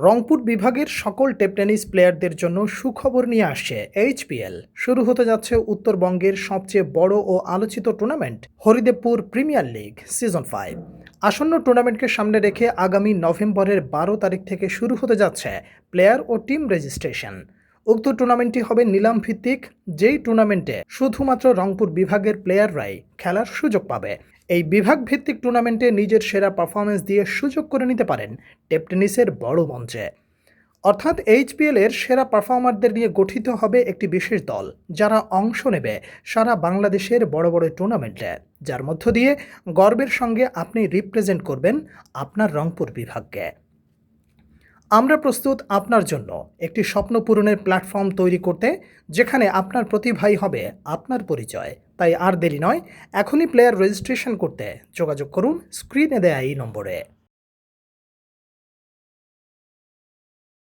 রংপুর বিভাগের সকল tape tennis প্লেয়ারদের জন্য সুখবর নিয়ে আসছে এইচপিএল শুরু হতে যাচ্ছে উত্তরবঙ্গের সবচেয়ে বড় ও আলোচিত tournament, Haridebpur premier league, season five. আসন্ন টুর্নামেন্টকে সামনে রেখে আগামী নভেম্বরের বারো তারিখ থেকে শুরু হতে যাচ্ছে প্লেয়ার ও টিম রেজিস্ট্রেশন। উক্ত টুর্নামেন্টটি হবে নিলাম ভিত্তিক, যেই টুর্নামেন্টে শুধুমাত্র রংপুর বিভাগের প্লেয়াররাই খেলার সুযোগ পাবে। এই বিভাগ ভিত্তিক টুর্নামেন্টে নিজের সেরা পারফরমেন্স দিয়ে সুযোগ করে নিতে পারেন টেপ টেনিসের বড় মঞ্চে। অর্থাৎ এইচপিএল এর সেরা পারফর্মারদের নিয়ে গঠিত হবে একটি বিশেষ দল, যারা অংশ নেবে সারা বাংলাদেশের বড় বড় টুর্নামেন্টে। যার মধ্য দিয়ে গর্বের সঙ্গে আপনি রিপ্রেজেন্ট করবেন আপনার রংপুর বিভাগকে। আমরা প্রস্তুত আপনার জন্য একটি স্বপ্ন পূরণের প্ল্যাটফর্ম তৈরি করতে, যেখানে আপনার প্রতিভাই হবে আপনার পরিচয়। তাই আর দেরি নয়, এখনই প্লেয়ার রেজিস্ট্রেশন করতে যোগাযোগ করুন স্ক্রিনে দেয়া এই নম্বরে।